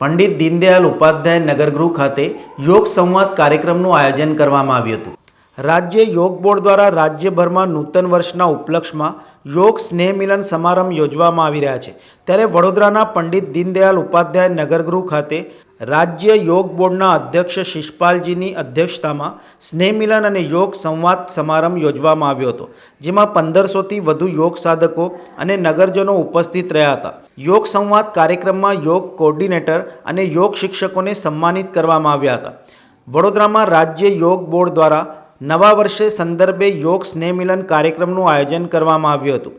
પંડિત દીનદયાલ ઉપાધ્યાય નગરગૃહ ખાતે યોગ સંવાદ કાર્યક્રમનું આયોજન કરવામાં આવ્યું હતું. રાજ્ય યોગ બોર્ડ દ્વારા રાજ્યભરમાં નૂતન વર્ષના ઉપલક્ષમાં યોગ સ્નેહ મિલન સમારંભ યોજવામાં આવી રહ્યા છે. ત્યારે વડોદરાના પંડિત દીનદયાલ ઉપાધ્યાય નગરગૃહ ખાતે રાજ્ય યોગ બોર્ડના અધ્યક્ષ શિષપાલજીની અધ્યક્ષતામાં સ્નેહ મિલન અને યોગ સંવાદ સમારંભ યોજવામાં આવ્યો હતો, જેમાં પંદરસોથી વધુ યોગ સાધકો અને નગરજનો ઉપસ્થિત રહ્યા હતા. યોગ સંવાદ કાર્યક્રમમાં યોગ કોર્ડિનેટર અને યોગ શિક્ષકોને સન્માનિત કરવામાં આવ્યા હતા. વડોદરામાં રાજ્ય યોગ બોર્ડ દ્વારા નવા વર્ષે સંદર્ભે યોગ સ્નેહ મિલન કાર્યક્રમનું આયોજન કરવામાં આવ્યું હતું.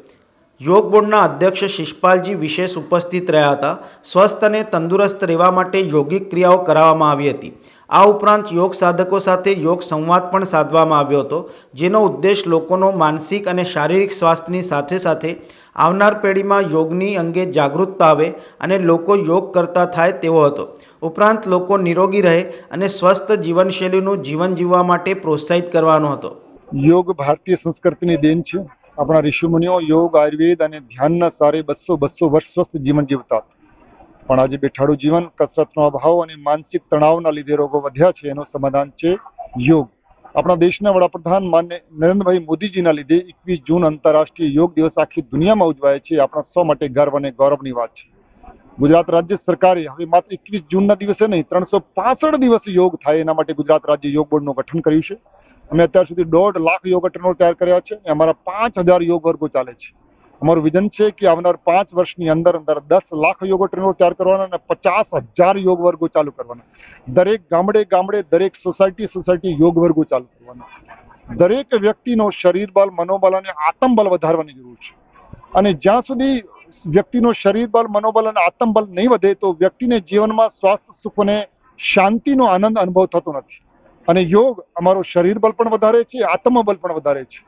યોગ બોર્ડના અધ્યક્ષ શિષપાલજી વિશેષ ઉપસ્થિત રહ્યા હતા. સ્વસ્થ અને તંદુરસ્ત રહેવા માટે યોગિક ક્રિયાઓ કરાવવામાં આવી હતી. આ ઉપરાંત યોગ સાધકો સાથે યોગ સંવાદ પણ સાધવામાં આવ્યો હતો, જેનો ઉદ્દેશ લોકોનો માનસિક અને શારીરિક સ્વાસ્થ્યની સાથે સાથે આવનાર પેઢીમાં યોગની અંગે જાગૃતતા આવે અને લોકો યોગ કરતા થાય તેવો હતો. ઉપરાંત લોકો નિરોગી રહે અને સ્વસ્થ જીવનશૈલીનું જીવન જીવવા માટે પ્રોત્સાહિત કરવાનો હતો. યોગ ભારતીય સંસ્કૃતિની દેન છે. આપણા ઋષિમુનિઓ યોગ, આયુર્વેદ અને ધ્યાનના સારે બસો બસો વર્ષ સ્વસ્થ જીવન જીવતા. પણ આજે બેઠાડું જીવન, કસરતનો અભાવ અને માનસિક તણાવના લીધે રોગો વધ્યા છે, એનું સમાધાન છે યોગ. આપણા દેશના વડાપ્રધાન માન્ય નરેન્દ્રભાઈ મોદીજીના લીધે એકવીસ જૂન આંતરરાષ્ટ્રીય યોગ દિવસ આખી દુનિયામાં ઉજવાય છે આપણા સૌ માટે ગર્વ અને ગૌરવની વાત છે. ગુજરાત રાજ્ય સરકારે હવે માત્ર એકવીસ જૂનના દિવસે નહીં, ત્રણસો પાસઠ દિવસ યોગ થાય એના માટે ગુજરાત રાજ્ય યોગ બોર્ડનું ગઠન કર્યું છે. અમે અત્યાર સુધી દોઢ લાખ યોગ ટ્રેનરો તૈયાર કર્યા છે. અમારા પાંચ હજાર યોગ વર્ગો ચાલે છે. અમારું વિઝન છે કે આવનાર પાંચ વર્ષની અંદર અંદર દસ લાખ યોગ ટ્રેનરો તૈયાર કરવાના અને પચાસ હજાર યોગ વર્ગો ચાલુ કરવાના. દરેક ગામડે ગામડે, દરેક સોસાયટી સોસાયટી યોગ વર્ગો ચાલુ કરવાના. દરેક વ્યક્તિનો શરીર બળ, મનોબળ અને આત્મબળ વધારવાની જરૂર છે. અને જ્યાં સુધી વ્યક્તિનો શરીર બળ, મનોબળ અને આત્મબળ નહીં વધે તો વ્યક્તિને જીવનમાં સ્વાસ્થ્ય સુખ અને શાંતિનો આનંદ અનુભવ થતો નથી. અને યોગ અમારો શરીર બળ પણ વધારે છે, આત્મબળ પણ વધારે છે.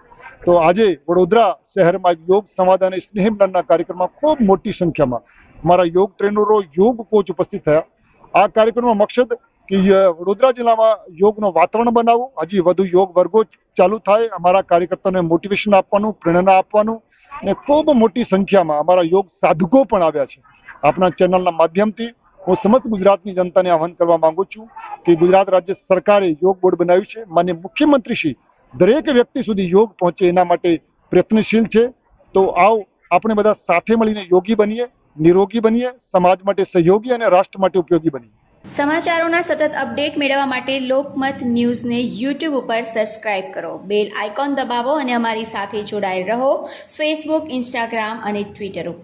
તો આજે વડોદરા શહેરમાં યોગ સંવાદ અને સ્નેહ મિલનના કાર્યક્રમમાં ખૂબ મોટી સંખ્યામાં અમારા યોગ ટ્રેનરો, યોગ કોચ ઉપસ્થિત થયા. આ કાર્યક્રમનો મકસદ કે વડોદરા જિલ્લામાં યોગનું વાતાવરણ બનાવવું. હજી વધુ યોગ વર્ગો ચાલુ થાય. અમારા કાર્યકર્તાઓને મોટિવેશન આપવાનું, પ્રેરણા આપવાનું અને ખૂબ મોટી સંખ્યામાં અમારા યોગ સાધકો પણ આવ્યા છે. આપણા ચેનલના માધ્યમથી હું સમસ્ત ગુજરાતની જનતાને આહવાન કરવા માંગુ છું કે ગુજરાત રાજ્ય સરકારે યોગ બોર્ડ બનાવ્યું છે. માન્ય મુખ્યમંત્રી શ્રી દરેક વ્યક્તિ સુધી યોગ પહોંચે એના માટે પ્રયત્નશીલ છે. તો આવો આપણે બધા સાથે મળીને યોગી બનીએ, નિરોગી બનીએ, સમાજ માટે સહયોગી અને રાષ્ટ્ર માટે ઉપયોગી બનીએ. સમાચારોના સતત અપડેટ મેળવવા માટે લોકમત ન્યૂઝને યુટ્યુબ ઉપર સબસ્ક્રાઇબ કરો. બેલ આઇકોન દબાવો અને અમારી સાથે જોડાયેલ રહો. ફેસબુક ઇન્સ્ટાગ્રામ અને ટ્વિટર ઉપર.